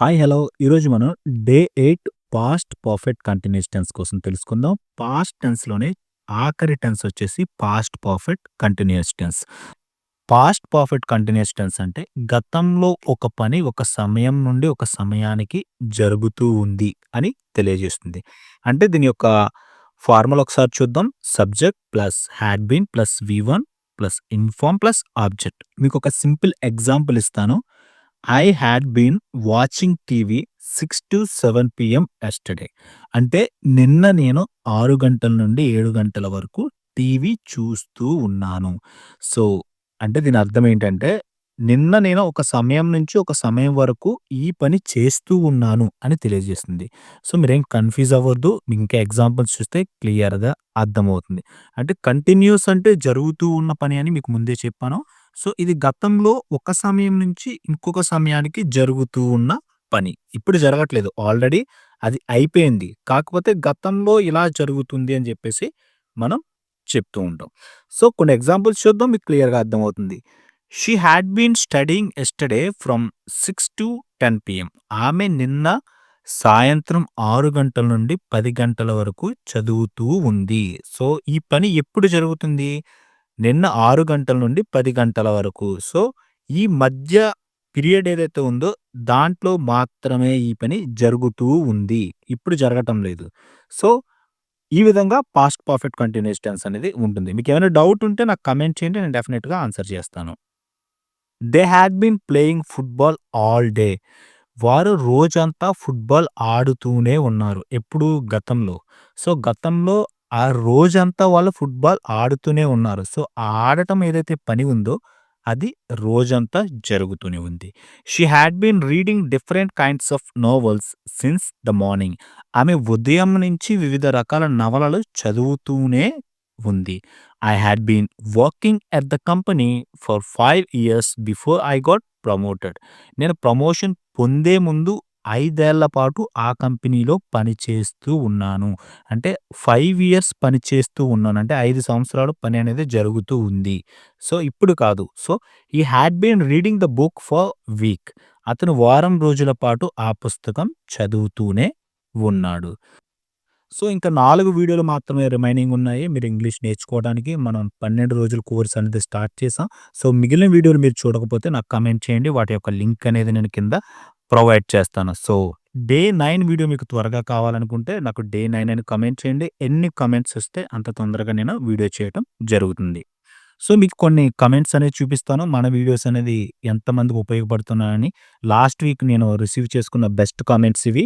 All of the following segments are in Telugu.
Hi hello. ఈరోజు మనం day eight past perfect continuous tense కోసం తెలుసుకుందాం. పాస్ట్ టెన్స్లోనే ఆఖరి టెన్స్ వచ్చేసి past perfect continuous tense. Past perfect continuous tense అంటే గతంలో ఒక పని ఒక సమయం నుండి ఒక సమయానికి జరుగుతూ ఉంది అని తెలియజేస్తుంది. అంటే దీని యొక్క ఫార్ములా ఒకసారి చూద్దాం. Subject plus had been plus V one plus ing form plus object. మీకు ఒక సింపుల్ ఎగ్జాంపుల్ ఇస్తాను. I had been watching TV six to seven PM yesterday అంటే నిన్న నేను ఆరు గంటల నుండి ఏడు గంటల వరకు టీవీ చూస్తూ ఉన్నాను. సో అంటే దీని అర్థం ఏంటంటే నిన్న నేను ఒక సమయం నుంచి ఒక సమయం వరకు ఈ పని చేస్తూ ఉన్నాను అని తెలియజేస్తుంది. సో మీరేం కన్ఫ్యూజ్ అవ్వద్దు. ఇంకా ఎగ్జాంపుల్స్ చూస్తే క్లియర్గా అర్థమవుతుంది. అంటే కంటిన్యూస్ అంటే జరుగుతూ ఉన్న పని అని మీకు ముందే చెప్పాను. సో ఇది గతంలో ఒక సమయం నుంచి ఇంకొక సమయానికి జరుగుతూ ఉన్న పని. ఇప్పుడు జరగట్లేదు. ఆల్రెడీ అది అయిపోయింది. కాకపోతే గతంలో ఇలా జరుగుతుంది అని చెప్పేసి మనం చెప్తూ ఉంటాం. సో కొన్ని ఎగ్జాంపుల్స్ చూద్దాం. మీకు క్లియర్గా అర్థమవుతుంది. She had been studying yesterday from six to ten PM. ఆమె నిన్న సాయంత్రం ఆరు గంటల నుండి పది గంటల వరకు చదువుతూ ఉంది. సో ఈ పని ఎప్పుడు జరుగుతుంది? నిన్న ఆరు గంటల నుండి పది గంటల వరకు. సో ఈ మధ్య పీరియడ్ ఏదైతే ఉందో దాంట్లో మాత్రమే ఈ పని జరుగుతూ ఉంది. ఇప్పుడు జరగటం లేదు. సో ఈ విధంగా పాస్ట్ పర్ఫెక్ట్ కంటిన్యూస్ టెన్స్ అనేది ఉంటుంది. మీకు ఏమైనా డౌట్ ఉంటే నాకు కమెంట్ చేయండి నేను డెఫినెట్గా ఆన్సర్ చేస్తాను. They had been playing football all day వారు రోజంతా ఫుట్బాల్ ఆడుతూనే ఉన్నారు. ఎప్పుడు గతంలో. సో గతంలో ఆ రోజంతా వాళ్ళు ఫుట్బాల్ ఆడుతూనే ఉన్నారు. సో ఆడటం ఏదైతే పని ఉందో అది రోజంతా జరుగుతూనే ఉంది. She had been reading different kinds of novels since the morning. ఆమె ఉదయం నుంచి వివిధ రకాల నవలలు చదువుతూనే ఉంది. I had been working at the company for five years before I got promoted. నేను ప్రమోషన్ పొందే ముందు ఐదేళ్ళ పాటు ఆ కంపెనీలో పనిచేస్తూ ఉన్నాను. అంటే ఫైవ్ ఇయర్స్ పనిచేస్తూ ఉన్నాను. అంటే ఐదు సంవత్సరాలు పని అనేది జరుగుతూ ఉంది. సో ఇప్పుడు కాదు. So he had been reading the book for week అతను వారం రోజుల పాటు ఆ పుస్తకం చదువుతూనే ఉన్నాడు. సో ఇంకా నాలుగు వీడియోలు మాత్రమే రిమైనింగ్ ఉన్నాయి. మీరు ఇంగ్లీష్ నేర్చుకోవడానికి మనం పన్నెండు రోజుల కోర్స్ అనేది స్టార్ట్ చేసాం సో మిగిలిన వీడియోలు మీరు చూడకపోతే నాకు కమెంట్ చేయండి. వాటి యొక్క లింక్ అనేది నేను కింద ప్రొవైడ్ చేస్తాను. సో డే నైన్ వీడియో మీకు త్వరగా కావాలనుకుంటే నాకు డే నైన్ అని కమెంట్ చేయండి. ఎన్ని కమెంట్స్ వస్తే అంత తొందరగా నేను వీడియో చేయటం జరుగుతుంది. సో మీకు కొన్ని కమెంట్స్ అనేది చూపిస్తాను. మన వీడియోస్ అనేది ఎంతమందికి ఉపయోగపడుతున్నాయని. లాస్ట్ వీక్ నేను రిసీవ్ చేసుకున్న బెస్ట్ కామెంట్స్ ఇవి.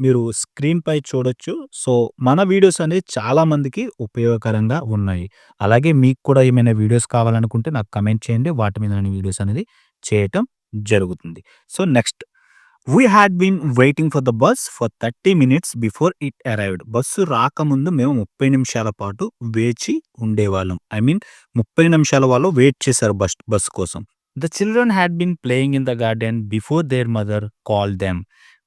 మీరు స్క్రీన్పై చూడొచ్చు. సో మన వీడియోస్ అనేది చాలామందికి ఉపయోగకరంగా ఉన్నాయి. అలాగే మీకు కూడా ఏమైనా వీడియోస్ కావాలనుకుంటే నాకు కమెంట్ చేయండి. వాటి మీద నేను వీడియోస్ అనేది చేయటం జరుగుతుంది. So next we had been waiting for the bus for thirty minutes before it arrived bus రాకముందు మేము ముప్పై నిమిషాల పాటు వేచి ఉండేవాళ్ళం. ఐ మీన్ ముప్పై నిమిషాల వాళ్ళు వెయిట్ చేశారు బస్ బస్ కోసం. The children had been playing in the garden before their mother call them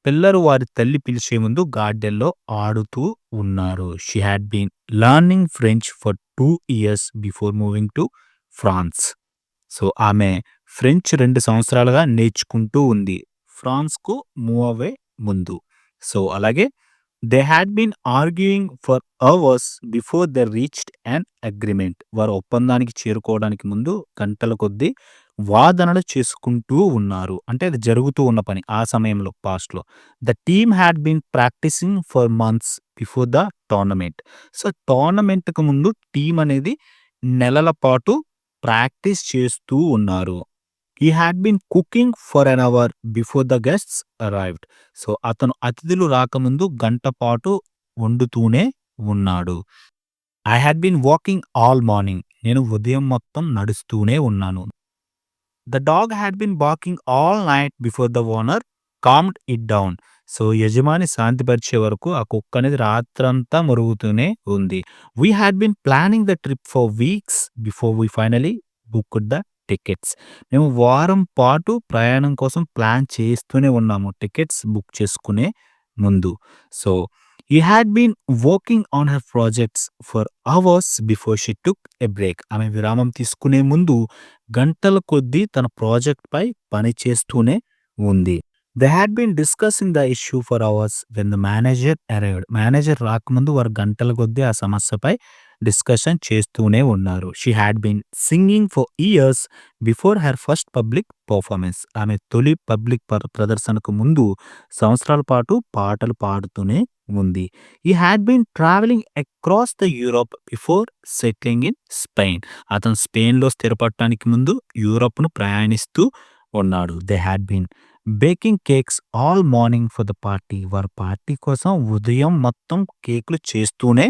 పిల్లలు వారి తల్లి పిలిచే ముందు గార్డెన్లో ఆడుతూ ఉన్నారు. She had been learning French for two years before moving to France so ఆమె ఫ్రెంచ్ రెండు సంవత్సరాలుగా నేర్చుకుంటూ ఉంది. ఫ్రాన్స్కు మూవ్ అవే ముందు. సో అలాగే they had been arguing for hours before the reached and agreement వారు ఒప్పందానికి చేరుకోవడానికి ముందు గంటల కొద్దీ వాదనలు చేసుకుంటూ ఉన్నారు. అంటే అది జరుగుతూ ఉన్న పని ఆ సమయంలో పాస్ట్లో the team had been practising for months before the tournament so టోర్నమెంట్కు ముందు టీం అనేది నెలల పాటు ప్రాక్టీస్ చేస్తూ ఉన్నారు. He had been cooking for an hour before the guests arrived so అతను అతిథులు రాకముందు గంట పాటు వండుతూనే ఉన్నాడు. I had been walking all morning నేను ఉదయం మొత్తం నడుస్తూనే ఉన్నాను. The dog had been barking all night before the owner calmed it down so యజమాని శాంతిపరిచే వరకు ఆ కుక్క అనేది రాత్రంతా మరుగుతూనే ఉంది. We had been planning the trip for weeks before we finally book the tickets. మేము వారం పాటు ప్రయాణం కోసం ప్లాన్ చేస్తూనే ఉన్నాము టికెట్స్ బుక్ చేసుకునే ముందు. So he had been working on her projects for hours before she took a break ఆమె విరామం తీసుకునే ముందు గంటల కొద్దీ తన ప్రాజెక్ట్ పై పని చేస్తూనే ఉంది. They had been discussing the issue for hours when the manager arrived. Manager రాకముందు వారు గంటల కొద్దీ ఆ సమస్యపై డిస్కషన్ చేస్తూనే ఉన్నారు. She had been singing for years before her first public performance ఆమె తొలి పబ్లిక్ ప్రదర్శనకు ముందు సంవత్సరాల పాటు పాటలు పాడుతూనే ఉంది. He had been travelling across the Europe before settling in Spain. అతను స్పెయిన్‌లో స్థిరపడటానికి ముందు యూరప్‌ను ప్రయాణిస్తూ ఉన్నాడు. They had been baking cakes all morning for the party. వారి పార్టీ కోసం ఉదయం మొత్తం కేకులు చేస్తూనే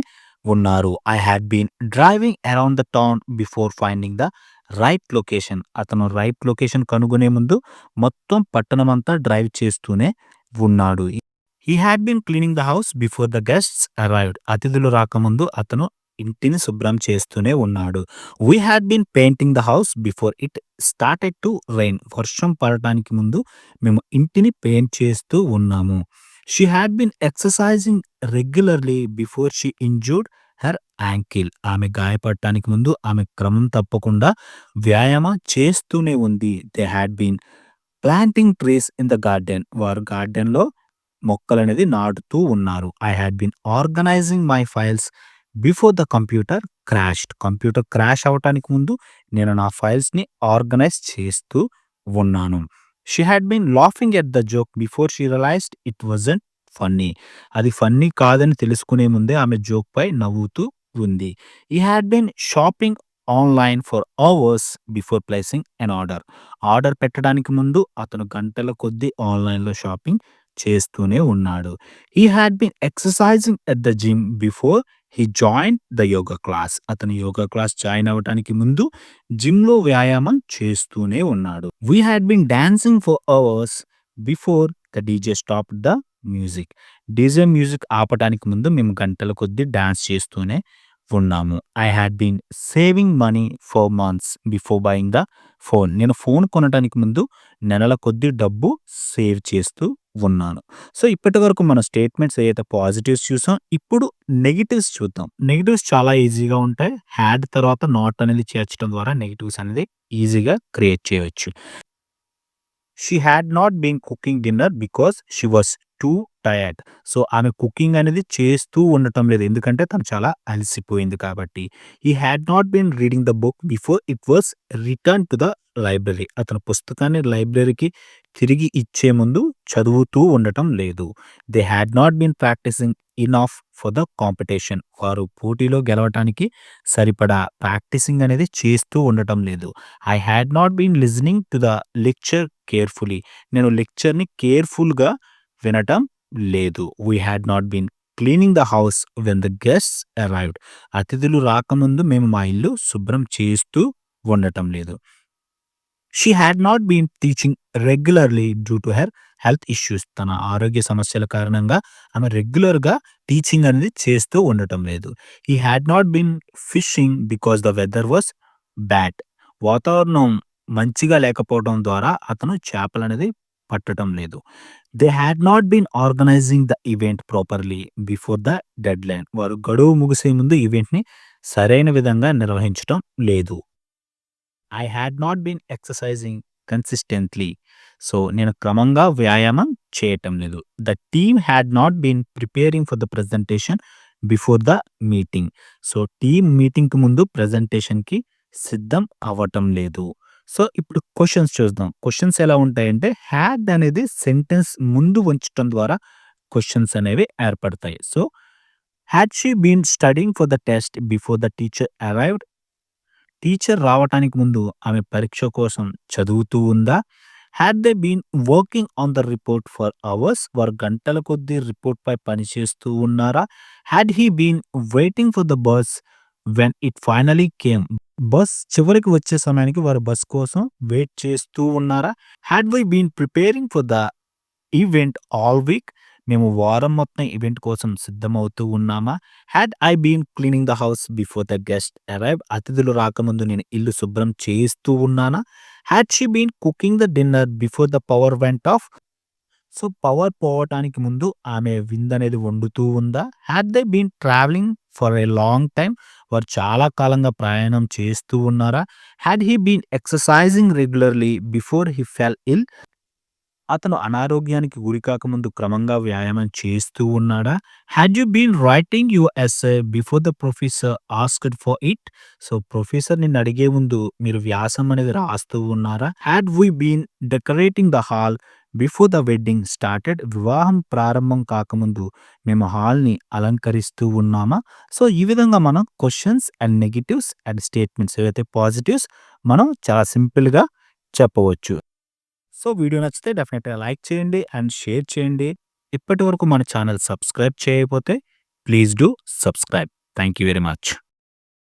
ఉన్నారు. I had been driving around the town before finding the right location. అతను రైట్ లొకేషన్ కనుగొనే ముందు మొత్తం పట్టణమంతా డ్రైవ్ చేస్తూనే ఉన్నాడు. He had been cleaning the house before the guests arrived. అతిథులు రాకముందు అతను ఇంటిని శుభ్రం చేస్తూనే ఉన్నాడు. We had been painting the house before it started to rain. వర్షం పడటానికి ముందు మేము ఇంటిని పెయింట్ చేస్తూ ఉన్నాము. She had been exercising regularly before she injured her ankle. ఆమె గాయపడటానికి ముందు ఆమె క్రమం తప్పకుండా వ్యాయామం చేస్తూనే ఉంది. They had been planting trees in the garden. వారు గార్డెన్‌లో మొక్కలనేది నాటుతూ ఉన్నారు. I had been organising my files before the computer crashed. Computer crash అవ్వటానికి ముందు నేను నా ఫైల్స్‌ని ఆర్గనైజ్ చేస్తూ ఉన్నాను. She had been laughing at the joke before she realised it wasn't funny. అది ఫన్నీ కాదని తెలుసుకునే ముందే ఆమె జోక్‌పై నవ్వుతూ ఉంది. He had been shopping online for hours before placing an order. Order పెట్టడానికి ముందు అతను గంటల కొద్దీ ఆన్‌లైన్‌లో షాపింగ్ చేస్తూనే ఉన్నాడు. He had been exercising at the gym before he join the yoga class. అతను యోగా క్లాస్ జాయిన్ అవ్వటానికి ముందు జిమ్‌లో వ్యాయామం చేస్తూనే ఉన్నాడు. We had been dancing for hours before the DJ stop the music. DJ music ఆపటానికి ముందు మేము గంటల కొద్దీ డాన్స్ చేస్తూనే ఉన్నాము. I had been saving money for months before buying the phone. నేను ఫోన్ కొనటానికి ముందు నెలల కొద్ది డబ్బు సేవ్ చేస్తూ ఉన్నాను. సో, ఇప్పటి వరకు మన స్టేట్మెంట్స్ ఏదైతే పాజిటివ్స్ చూసాం. ఇప్పుడు నెగిటివ్స్ చూద్దాం. నెగిటివ్స్ చాలా ఈజీగా ఉంటాయి. హ్యాడ్ తర్వాత నాట్ అనేది చేర్చడం ద్వారా నెగిటివ్స్ అనేది ఈజీగా క్రియేట్ చేయవచ్చు she had not been cooking dinner because she was too tired so, ఆమె కుకింగ్ అనేది చేస్తూ ఉండటం లేదు. ఎందుకంటే తను చాలా అలసిపోయింది కాబట్టి. He had not been reading the book before it was return to the library. అతను పుస్తకాన్ని లైబ్రరీకి తిరిగి ఇచ్చే ముందు చదువుతూ ఉండటం లేదు. They had not been practising in of for the competition. వారు పోటీలో గెలవటానికి సరిపడా ప్రాక్టీసింగ్ అనేది చేస్తూ ఉండటం లేదు. I had not been listening to the lecture carefully. నేను లెక్చర్‌ని కేర్‌ఫుల్‌గా వినటం లేదు. We had not been cleaning the house when the guests arrived. అతిథులు రాకముందు మేము మా ఇల్లు శుభ్రం చేస్తూ ఉండటం లేదు. She had not been teaching regularly due to her health issues. తన ఆరోగ్య సమస్యల కారణంగా ఆమె రెగ్యులర్‌గా టీచింగ్ అనేది చేస్తూ ఉండటం లేదు. He had not been fishing because the weather was bad. వాతావరణం మంచిగా లేకపోవడం ద్వారా అతను చేపలనేది పట్టటం లేదు. They had not been organising the event properly before the deadline. వారు గడువు ముగిసే ముందు ఈవెంట్‌ని సరైన విధంగా నిర్వహించటం లేదు. I had not been exercising consistently. So, నేను క్రమంగా వ్యాయామం చేయటం లేదు. The team had not been preparing for the presentation before the meeting. So, team మీటింగ్‌కి ముందు ప్రెజెంటేషన్‌కి సిద్ధం అవ్వటం లేదు. సో, ఇప్పుడు క్వశ్చన్స్ చూద్దాం. క్వశ్చన్స్ ఎలా ఉంటాయంటే హ్యాడ్ అనేది సెంటెన్స్ ముందు ఉంచటం ద్వారా క్వశ్చన్స్ అనేవి ఏర్పడతాయి. So, had she been studying for the test before the teacher arrived. Teacher రావటానికి ముందు ఆమె పరీక్ష కోసం చదువుతూ ఉందా? Had they been working on the report for hours. వారు గంటల కొద్దీ రిపోర్ట్‌పై పని చేస్తూ ఉన్నారా? Had he been waiting for the bus when it finally came. Bus చివరికి వచ్చే సమయానికి వారు బస్ కోసం వెయిట్ చేస్తూ ఉన్నారా? Had we been preparing for the event all week. మేము వారం మొత్తం ఈవెంట్ కోసం సిద్ధమవుతూ ఉన్నామా? Had I been cleaning the house before the guest arrive. అతిథులు రాకముందు నేను ఇల్లు శుభ్రం చేస్తూ ఉన్నానా? Had she been cooking the dinner before the power went off. So, power పోవటానికి ముందు ఆమె విందనేది వండుతూ ఉందా? Had they been travelling for a long time. వారు చాలా కాలంగా ప్రయాణం చేస్తూ ఉన్నారా? Had he been exercising regularly before he fell ill. అతను అనారోగ్యానికి గురికాకముందు క్రమంగా వ్యాయామం చేస్తూ ఉన్నాడా? Had you been writing you essay before the professor asked for it? So, professor నిన్ను అడిగే ముందు మీరు వ్యాసం అనేది రాస్తూ ఉన్నారా? Had we been decorating the hall before the wedding started? వివాహం ప్రారంభం కాకముందు మేము హాల్‌ని అలంకరిస్తూ ఉన్నామా? సో, ఈ విధంగా మనం questions and negatives and statements ఏవైతే పాజిటివ్స్ మనం చాలా సింపుల్‌గా చెప్పవచ్చు. సో, వీడియో నచ్చితే డెఫినెట్‌గా లైక్ చేయండి అండ్ షేర్ చేయండి. ఇప్పటివరకు మన ఛానల్ సబ్స్క్రైబ్ చేయకపోతే please do subscribe. Thank you very much.